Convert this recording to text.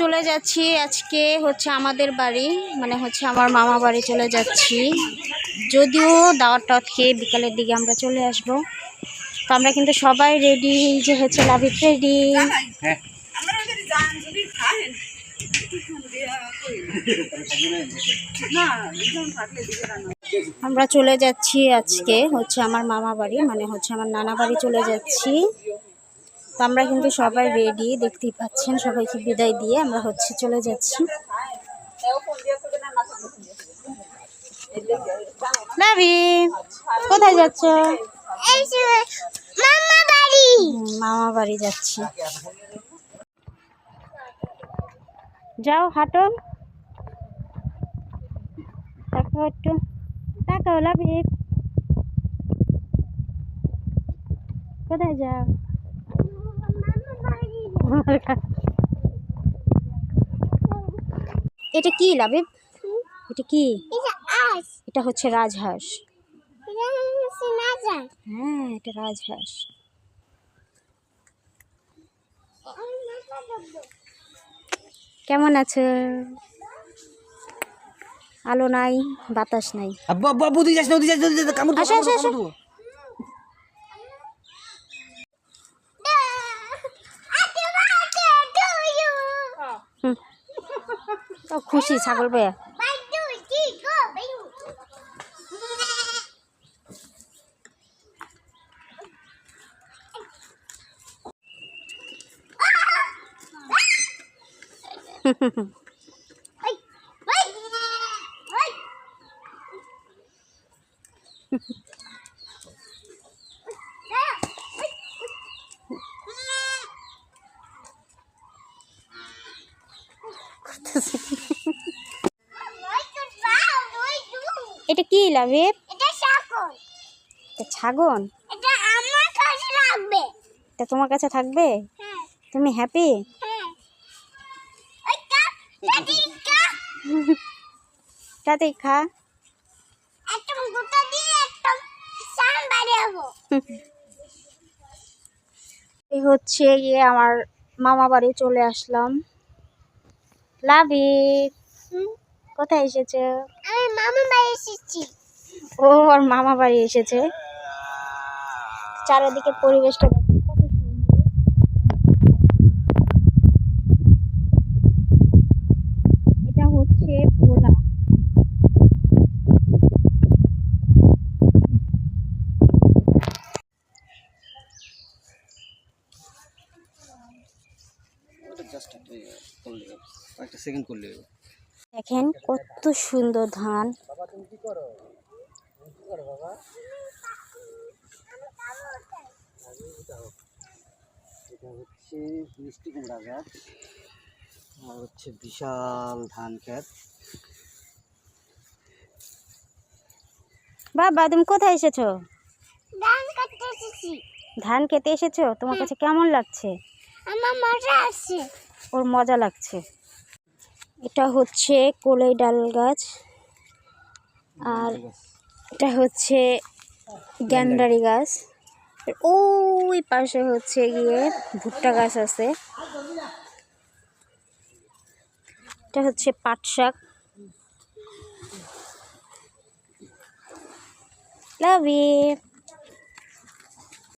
চলে যাচ্ছি আজকে হচ্ছে আমাদের বাড়ি মানে হচ্ছে আমার মামা বাড়ি চলে যাচ্ছি। যদিও দাওয়াত টাওয়াত খেয়ে বিকালের দিকে আমরা চলে আসব। তো আমরা কিন্তু সবাই রেডি যে হচ্ছে লাভিত রেডি আমরা চলে যাচ্ছি আজকে হচ্ছে আমার মামা বাড়ি মানে হচ্ছে আমার নানা বাড়ি চলে যাচ্ছি। তো আমরা কিন্তু সবাই রেডি দেখতেই পাচ্ছেন, সবাইকে বিদায় দিয়ে আমরা হচ্ছে চলে যাচ্ছি। কোথায় যাচ্ছ? মামা বাড়ি যাচ্ছি। যাও, হাঁটো। তাকাও একটু। তাকাও লাভি কোথায় যাও? এটা কি লাবিব এটা কি? এটা হচ্ছে রাজহাঁস। হ্যাঁ এটা রাজহাঁস। কেমন আছে? আলো নাই বাতাস নাই। আব্বু আব্বু আব্বু তুই যাস না তুই যাস যাস কামড় আসো, আসো, আসো। হুম। ও খুশি ছাগল এটা কি লাভিব এটা শাকন এটা ছাগল? এটা আমার কাছে লাগবে। এটা তোমার কাছে থাকবে? হ্যাঁ। তুমি হ্যাপি হ্যাঁ। খা। গোটা দিয়ে বাড়াবো। এই হচ্ছে গিয়ে আমার মামা বাড়ি চলে আসলাম। লাভি কোথায় এসেছে? আমি মামা বাড়ি এসেছি। ও আর মামা বাড়ি এসেছে। চারিদিকে পরিবেশটা দেখো কত সুন্দর এটা হচ্ছে ভোলা জাস্ট করলে একটা সেকেন্ড করলে দেখেন কত সুন্দর ধান। এটা হচ্ছে মিষ্টি কুমড়া গাছ। আর হচ্ছে বিশাল ধান ক্ষেত। বাবা তুমি কোথায় এসেছ? ডান কাটতে এসেছি। ধান খেতে এসেছ? তোমার কাছে কেমন লাগছে? আমার মজা আসছে ওর মজা লাগছে। এটা হচ্ছে কোলাই ডাল গাছ। আর এটা হচ্ছে গ্যান্ডারি গাছ। ওই পাশে হচ্ছে গিয়ে ভুট্টা গাছ আছে। এটা হচ্ছে পাট শাক। Love you